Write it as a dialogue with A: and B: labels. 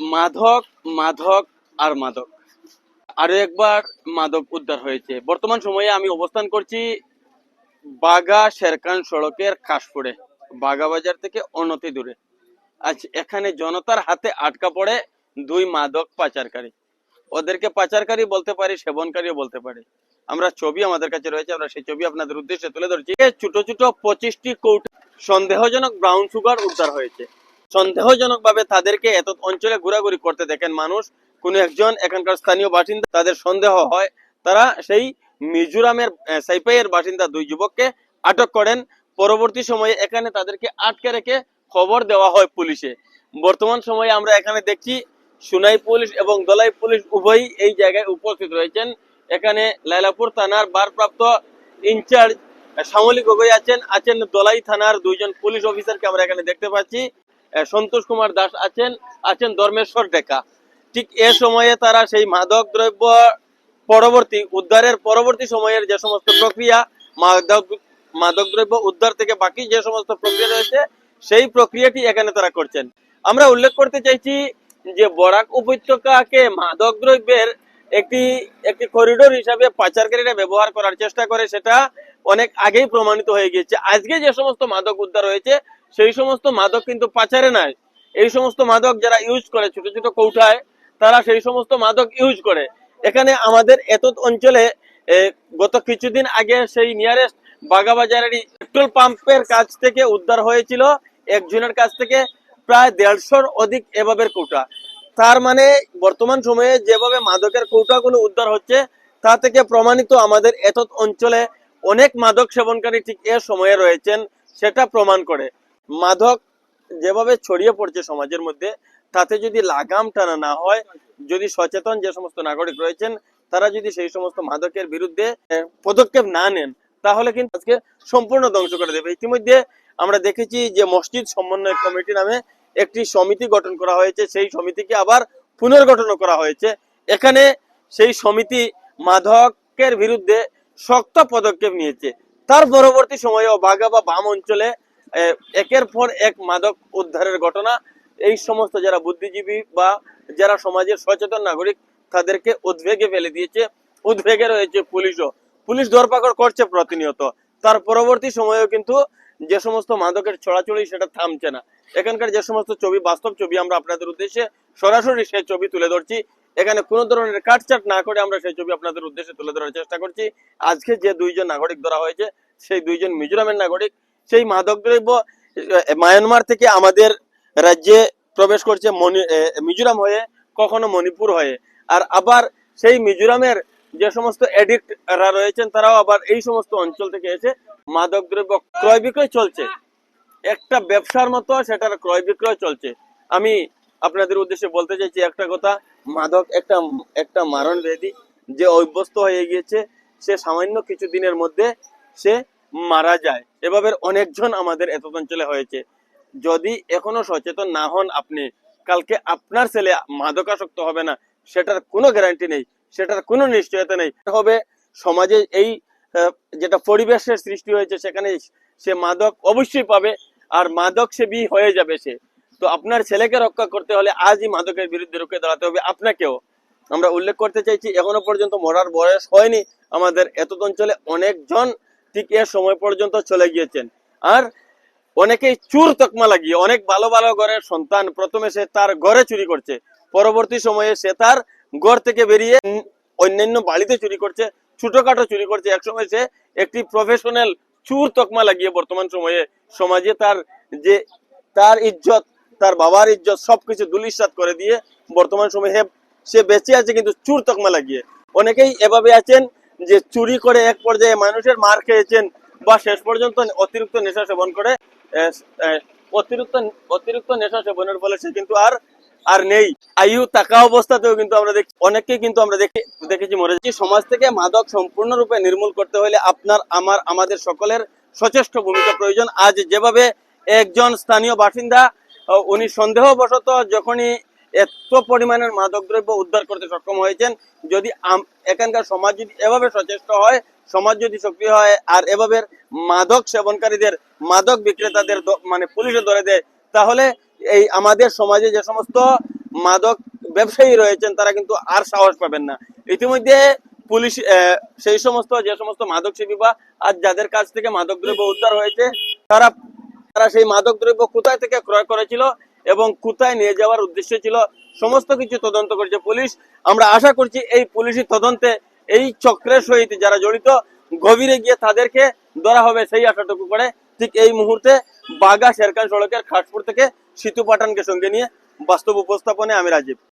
A: মাদক মাদক আর মাদক। আরও একবার মাদক উদ্ধার হয়েছে। বর্তমান সময়ে আমি অবস্থান করছি বাগা শেরকান সড়কের কাশপুরে বাগা বাজার থেকে অনতি দূরে। আচ্ছা এখানে জনতার হাতে আটকা পড়ে দুই মাদক পাচারকারী। ওদেরকে পাচারকারী বলতে পারি, সেবনকারীও বলতে পারি। আমরা ছবি আমাদের কাছে রয়েছে, আমরা সেই ছবি আপনাদের উদ্দেশ্যে তুলে ধরছি। ছোট ছোট পঁচিশটি কৌট সন্দেহজনক ব্রাউন সুগার উদ্ধার হয়েছে। সন্দেহজনক ভাবে তাদেরকে এত অঞ্চলে ঘোরাঘুরি করতে দেখেন মানুষ। কোন একজন এখানকার স্থানীয় বাসিন্দা, তাদের সন্দেহ হয়, তারা সেই মিজোরামের সাইপাইয়ের বাসিন্দা দুই যুবককে আটক করেন। পরবর্তী সময়ে এখানে তাদেরকে আটকে রেখে খবর দেওয়া হয় পুলিশে। বর্তমান সময়ে আমরা এখানে দেখছি, সুনাই পুলিশ এবং দলাই পুলিশ উভয়ই এই জায়গায় উপস্থিত রয়েছেন। এখানে লাইলাপুর থানার ভারপ্রাপ্ত ইনচার্জ শ্যামলী গগৈ আছেন। আছেন দলাই থানার দুইজন পুলিশ অফিসারকে আমরা এখানে দেখতে পাচ্ছি। সন্তোষ কুমার দাস আছেন আছেন ধর্মেশ্বর ডেকা। ঠিক এ সময়ে তারা সেই মাদক দ্রব্য পরবর্তী, উদ্ধারের পরবর্তী সময়ের যে সমস্ত প্রক্রিয়া, মাদক মাদক দ্রব্য উদ্ধার থেকে বাকি যে সমস্ত প্রক্রিয়া রয়েছে, সেই প্রক্রিয়াটি এখানে তারা করছেন। আমরা উল্লেখ করতে চাইছি যে বরাক উপত্যকাকে মাদক দ্রব্যের একটি একটি করিডোর হিসাবে পাচারকারীরা ব্যবহার করার চেষ্টা করে, সেটা অনেক আগেই প্রমাণিত হয়ে গিয়েছে। আজকে যে সমস্ত মাদক উদ্ধার হয়েছে সেই সমস্ত মাদক কিন্তু পাচারে নাই। এই সমস্ত মাদক যারা ইউজ করে, ছোট ছোট কৌঠায়, তারা সেই সমস্ত মাদক ইউজ করে। এখানে আমাদের এত অঞ্চলে গত কিছুদিন আগে সেই নিয়ারেস্ট বাগাবাজারেরই পেট্রোল পাম্পের কাছ থেকে উদ্ধার হয়েছিল একজনের কাছ থেকে প্রায় দেড়শোর অধিক এভাবে কৌটা। তার মানে বর্তমান সময়ে যেভাবে মাদকের কৌটাগুলো উদ্ধার হচ্ছে, তা থেকে প্রমাণিত আমাদের এত অঞ্চলে অনেক মাদক সেবনকারী ঠিক এ সময়ে রয়েছেন, সেটা প্রমাণ করে। মাদক যেভাবে ছড়িয়ে পড়ছে সমাজের মধ্যে, তাতে যদি লাগাম টানা না হয়, যদি সচেতন যে সমস্ত নাগরিক রয়েছেন, তারা যদি সেই সমস্ত মাদকের বিরুদ্ধে পদক্ষেপ না নেন, তাহলে কিন্তু আজকে সম্পূর্ণ ধ্বংস করে দেবে। ইতিমধ্যে আমরা দেখেছি যে মসজিদ সমন্বয় কমিটি নামে একটি সমিতি গঠন করা হয়েছে। সেই সমিতিকে আবার পুনর্গঠন করা হয়েছে। এখানে সেই সমিতি মাদকের বিরুদ্ধে শক্ত পদক্ষেপ নিয়েছে। তার পরবর্তী সময়ে বাগা বা বাম অঞ্চলে একের পর এক মাদক উদ্ধারের ঘটনা। এই সমস্ত যারা বুদ্ধিজীবী বা যারা সমাজের সচেতন নাগরিক, তাদেরকে উদ্বেগে ফেলে দিয়েছে। উদ্বেগে রয়েছে পুলিশও। পুলিশ ধরপাকড় করছে প্রতিনিয়ত। তার পরবর্তী সময়েও কিন্তু যে সমস্ত মাদকের ছড়াছড়ি, সেটা থামছে না। এখানকার যে সমস্ত ছবি, বাস্তব ছবি আমরা আপনাদের উদ্দেশ্যে সরাসরি সেই ছবি তুলে ধরছি। এখানে কোনো ধরনের কাটচাট না করে আমরা সেই ছবি আপনাদের উদ্দেশ্যে তুলে ধরার চেষ্টা করছি। আজকে যে দুইজন নাগরিক ধরা হয়েছে, সেই দুইজন মিজোরামের নাগরিক সেই মাদক দ্রব্য মায়ানমার থেকে আমাদের রাজ্যে প্রবেশ করছে মিজোরাম হয়ে, কখনো মণিপুর হয়ে। আর আবার সেই মিজোরামের যে সমস্ত এডিক্টরা রয়েছেন, তারাও আবার এই সমস্ত অঞ্চল থেকে এসে মাদক দ্রব্য ক্রয় বিক্রয় চলছে। একটা ব্যবসার মতো সেটার ক্রয় বিক্রয় চলছে। আমি আপনাদের উদ্দেশ্যে বলতে চাইছি একটা কথা, মাদক একটা একটা মারণ ব্যাধি যে অভ্যস্ত হয়ে গিয়েছে, সে সামান্য কিছু দিনের মধ্যে সে মারা যায়। এভাবে অনেকজন আমাদের এত অঞ্চলে হয়েছে। যদি এখনও সচেতন না হন আপনি, কালকে আপনার ছেলে মাদকাসক্ত হবে না, সেটার কোনো গ্যারান্টি নেই, সেটার কোনো নিশ্চয়তা নেই। হবে সমাজে এই যেটা পরিবেশের সৃষ্টি হয়েছে, সেখানে সে মাদক অবশ্যই পাবে, আর মাদক সেবী হয়ে যাবে সে। তো আপনার ছেলেকে রক্ষা করতে হলে আজই মাদকের বিরুদ্ধে রুখে দাঁড়াতে হবে আপনাকেও। আমরা উল্লেখ করতে চাইছি, এখনও পর্যন্ত মরার বয়স হয়নি। আমাদের এত অঞ্চলে অনেকজন ঠিক এ সময় পর্যন্ত চলে গিয়েছেন। আর অনেকেই চুর তকমা লাগিয়ে, অনেক ভালো ভালো ঘরের সন্তান প্রথমে সে তার ঘরে চুরি করছে, পরবর্তী সময়ে সে তার ঘর থেকে বেরিয়ে অন্যান্য বাড়িতে চুরি করছে, ছোটখাটো চুরি করছে। একসময় সে একটি প্রফেশনাল চুর তকমা লাগিয়ে বর্তমান সময়ে সমাজে তার যে তার ইজ্জত, তার বাবার ইজ্জত সবকিছু দুলিশাত করে দিয়ে বর্তমান সময়ে সে বেঁচে আছে কিন্তু চুর তকমা লাগিয়ে। অনেকেই এভাবে আছেন যে চুরি করে এক পর্যায়ে মানুষের মার খেয়েছেন বা শেষ পর্যন্ত অতিরিক্ত নেশা সেবন করে অতিরিক্ত অতিরিক্ত নেশা সেবনের ফলে সে কিন্তু আর আর নেই। আয়ু থাকা অবস্থাতেও কিন্তু আমরা দেখি অনেককে কিন্তু আমরা দেখি, দেখেছি মরে যাচ্ছি। সমাজ থেকে মাদক সম্পূর্ণরূপে নির্মূল করতে হলে আপনার, আমার, আমাদের সকলের সচেষ্ট ভূমিকা প্রয়োজন। আজ যেভাবে একজন স্থানীয় বাসিন্দা উনি সন্দেহবশত যখনই এত পরিমাণের মাদক দ্রব্য উদ্ধার করতে সক্ষম হয়েছেন। যদি এখানকার সমাজ যদি এভাবে সচেষ্ট হয়, সমাজ যদি সক্রিয় হয়, আর এভাবে মাদক সেবনকারীদের, মাদক বিক্রেতাদের মানে পুলিশে ধরে দেয়, তাহলে এই আমাদের সমাজে যে সমস্ত মাদক ব্যবসায়ী রয়েছেন, তারা কিন্তু আর সাহস পাবেন না। ইতিমধ্যে পুলিশ সেই সমস্ত, যে সমস্ত মাদক সেবী বা আজ যাদের কাছ থেকে মাদক দ্রব্য উদ্ধার হয়েছে, তারা তারা সেই মাদক দ্রব্য কোথায় থেকে ক্রয় করেছিল এবং কোথায় নিয়ে যাওয়ার উদ্দেশ্য ছিল, সমস্ত কিছু তদন্ত করছে পুলিশ। আমরা আশা করছি এই পুলিশি তদন্তে এই চক্রের সহিত যারা জড়িত, গভীরে গিয়ে তাদেরকে ধরা হবে সেই আশাটুকু করে ঠিক এই মুহূর্তে বাগা শেরকান সড়কের খাসপুর থেকে সিতু পাঠানকে সঙ্গে নিয়ে বাস্তব উপস্থাপনে আমি রাজীব।